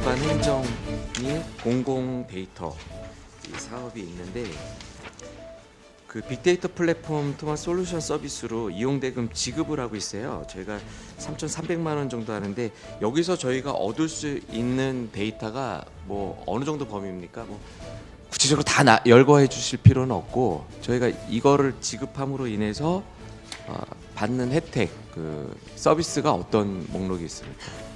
기반 행정 및 공공 데이터 이 사업이 있는데 그 빅데이터 플랫폼 통합 솔루션 서비스로 이용대금 지급을 하고 있어요. 저희가 3,300만 원 정도 하는데 여기서 저희가 얻을 수 있는 데이터가 뭐 어느 정도 범위입니까? 뭐 구체적으로 다 나- 열거해 주실 필요는 없고 저희가 이거를 지급함으로 인해서 어, 받는 혜택 그 서비스가 어떤 목록이 있습니까?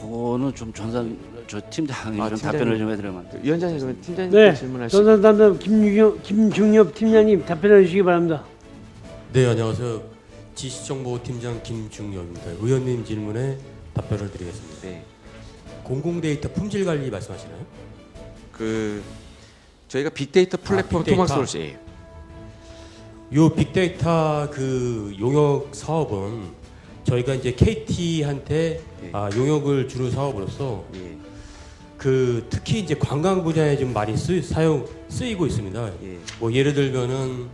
그거는 좀 전산 저 팀장이 아, 좀 팀장님. 답변을 좀 해드려면 안 돼요? 위원장님 그러면 팀장님 네, 질문하시. 전산 담당 김중엽, 김중엽 팀장님 답변해 주시기 바랍니다. 네 안녕하세요. 지시정보팀장 김중엽입니다. 의원님 질문에 답변을 드리겠습니다. 네, 공공 데이터 품질 관리 말씀하시나요? 그 저희가 빅데이터 플랫폼 아, 빅데이터. 통합 솔루션. 요 빅데이터 그 용역 사업은 저희가 이제 KT한테 예. 아, 용역을 주는 사업으로서 예, 그 특히 이제 관광 분야에 좀 많이 쓰, 사용 쓰이고 있습니다. 예, 뭐 예를 들면은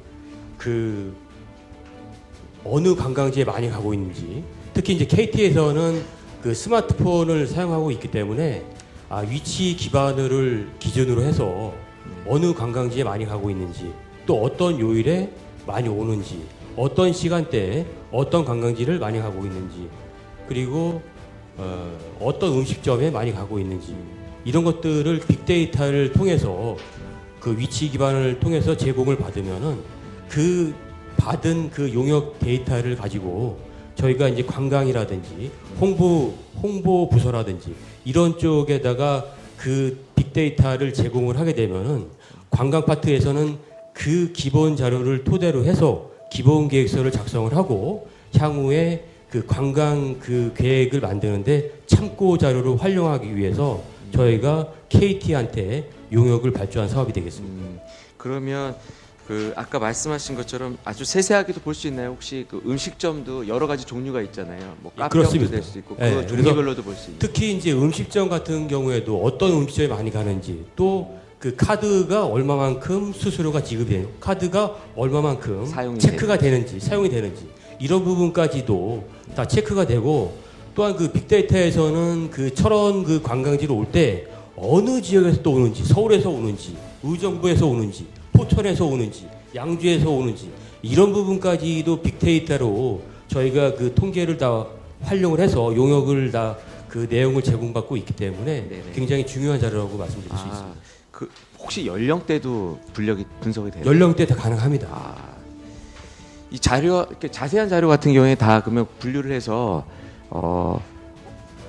그 어느 관광지에 많이 가고 있는지 특히 이제 KT에서는 그 스마트폰을 사용하고 있기 때문에 아 위치 기반을 기준으로 해서 어느 관광지에 많이 가고 있는지 또 어떤 요일에 많이 오는지 어떤 시간대에 어떤 관광지를 많이 가고 있는지 그리고 어, 어떤 음식점에 많이 가고 있는지 이런 것들을 빅데이터를 통해서 그 위치 기반을 통해서 제공을 받으면은 그 받은 그 용역 데이터를 가지고 저희가 이제 관광이라든지 홍보 홍보 부서라든지 이런 쪽에다가 그 빅데이터를 제공을 하게 되면은 관광 파트에서는 그 기본 자료를 토대로 해서 기본 계획서를 작성을 하고 향후에 그 관광 그 계획을 만드는데 참고 자료로 활용하기 위해서 저희가 KT한테 용역을 발주한 사업이 되겠습니다. 음, 그러면 그 아까 말씀하신 것처럼 아주 세세하게도 볼 수 있나요? 혹시 그 음식점도 여러 가지 종류가 있잖아요. 뭐 예, 카페도. 될 수 있고 그래서 종류별로도 볼 수 있는. 특히 이제 음식점 같은 경우에도 어떤 음식점에 많이 가는지 또 그 카드가 얼마만큼 수수료가 지급돼요. 카드가 얼마만큼 사용이 체크가 되는지 사용이 되는지 이런 부분까지도 다 체크가 되고 또한 그 빅데이터에서는 그 철원 그 관광지로 올 때 어느 지역에서 또 오는지 서울에서 오는지 의정부에서 오는지 포천에서 오는지 양주에서 오는지 이런 부분까지도 빅데이터로 저희가 그 통계를 다 활용을 해서 용역을 다 그 내용을 제공받고 있기 때문에 네네. 굉장히 중요한 자료라고 말씀드릴 수 있습니다. 아, 그 혹시 연령대도 분력이 분석이 돼요? 연령대 다 가능합니다. 아, 이 자료 이렇게 자세한 자료 같은 경우에 다 그러면 분류를 해서 어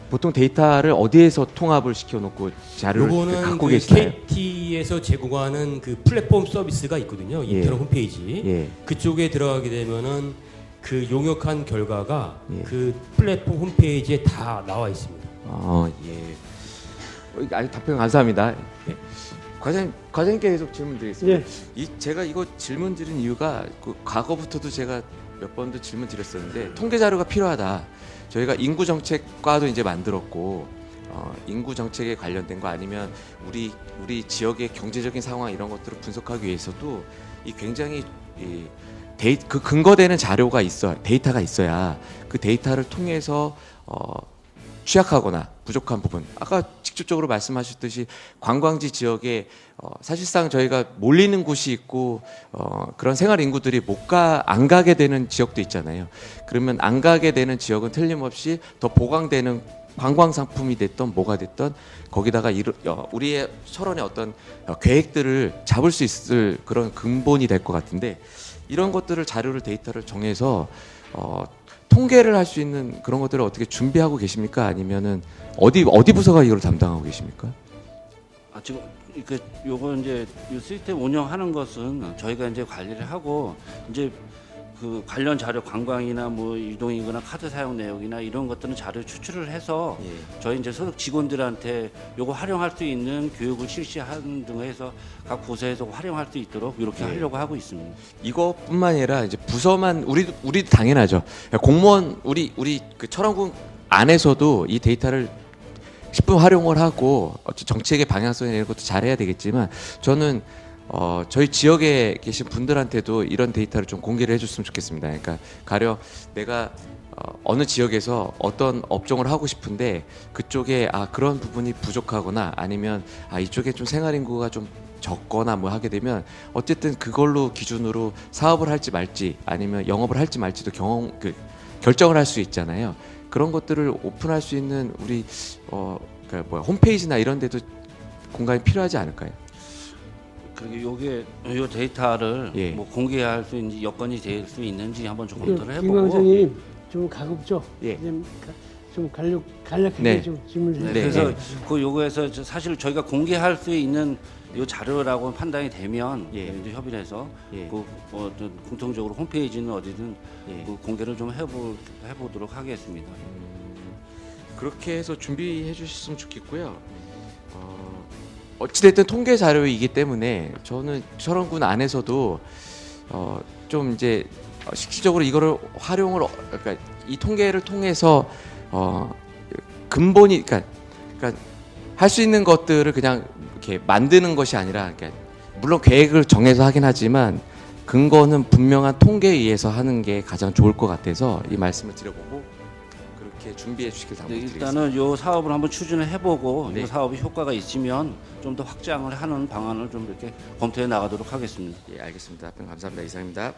보통 데이터를 어디에서 통합을 시켜놓고 자료를 요거는 갖고 그 계시나요? KT에서 제공하는 그 플랫폼 서비스가 있거든요. 예. 인터넷 홈페이지. 예, 그쪽에 들어가게 되면은 그 용역한 결과가 예. 그 플랫폼 홈페이지에 다 나와 있습니다. 어, 예. 어, 아주 답변 감사합니다. 예. 과장님, 과장님께 계속 질문 드리겠습니다. 예, 이 제가 이거 질문 드린 이유가 그 과거부터도 제가 몇 번도 질문 드렸었는데 통계 자료가 필요하다. 저희가 인구 정책과도 이제 만들었고 어, 인구 정책에 관련된 거 아니면 우리 우리 지역의 경제적인 상황 이런 것들을 분석하기 위해서도 이 굉장히 이 데이 그 근거되는 자료가 있어 데이터가 있어야 그 데이터를 통해서 어, 취약하거나 부족한 부분 아까 직접적으로 말씀하셨듯이 관광지 지역에 어, 사실상 저희가 몰리는 곳이 있고 어, 그런 생활 인구들이 못 가 안 가게 되는 지역도 있잖아요. 그러면 안 가게 되는 지역은 틀림없이 더 보강되는 관광 상품이 됐던 뭐가 됐던 거기다가 이르, 어, 우리의 철원의 어떤 어, 계획들을 잡을 수 있을 그런 근본이 될 것 같은데 이런 것들을 자료를 데이터를 정해서 어, 통계를 할 수 있는 그런 것들을 어떻게 준비하고 계십니까? 아니면은 어디 어디 부서가 이걸 담당하고 계십니까? 아 지금 그 요거 이제 이 시스템 운영하는 것은 저희가 이제 관리를 하고 이제 그 관련 자료 관광이나 뭐 이동이거나 카드 사용 내역이나 이런 것들은 자료 추출을 해서 예. 저희 이제 소속 직원들한테 요거 활용할 수 있는 교육을 실시하는 등 해서 각 부서에서 활용할 수 있도록 이렇게 예. 하려고 하고 있습니다. 이것뿐만 아니라 이제 부서만 우리도 우리도 당연하죠. 공무원 우리 우리 그 철원군 안에서도 이 데이터를 10분 활용을 하고 정책의 방향성 이런 것도 잘해야 되겠지만 저는 어, 저희 지역에 계신 분들한테도 이런 데이터를 좀 공개를 해줬으면 좋겠습니다. 그러니까 가령 내가 어, 어느 지역에서 어떤 업종을 하고 싶은데 그쪽에 아 그런 부분이 부족하거나 아니면 아 이쪽에 좀 생활 인구가 좀 적거나 뭐 하게 되면 어쨌든 그걸로 기준으로 사업을 할지 말지 아니면 영업을 할지 말지도 경험 그 결정을 할 수 있잖아요. 그런 것들을 오픈할 수 있는 우리 어 그러니까 뭐야 홈페이지나 이런 데도 공간이 필요하지 않을까요? 그리고 요게 요 데이터를 예. 뭐 공개할 수 있는지 여건이 될 수 있는지 한번 좀그 검토를 김 해보고 강사님 좀 가급적 예. 좀, 가- 좀 간략 간략하게 네. 좀 질문을 네, 해 네, 그래서 네. 그 요거에서 저 사실 저희가 공개할 수 있는 요 자료라고 판단이 되면 예. 이제 협의를 해서 예. 그 어, 좀 공통적으로 홈페이지는 어디든 예. 그 공개를 좀 해보 해보도록 하겠습니다. 그렇게 해서 준비해 주셨으면 좋겠고요. 어, 어찌됐든 통계 자료이기 때문에 저는 철원군 안에서도 어, 좀 이제 어, 실질적으로 이거를 활용을 어, 그러니까 이 통계를 통해서 어, 근본이 그러니까, 그러니까 할 수 있는 것들을 그냥 이렇게 만드는 것이 아니라 그러니까 물론 계획을 정해서 하긴 하지만 근거는 분명한 통계에 의해서 하는 게 가장 좋을 것 같아서 이 말씀을 드려보고 그렇게 준비해 주시길 네, 당부드리겠습니다. 일단은 요 사업을 한번 추진을 해보고 네. 이 사업이 효과가 있으면 좀 더 확장을 하는 방안을 좀 이렇게 검토해 나가도록 하겠습니다. 예, 알겠습니다. 답변 감사합니다. 이상입니다.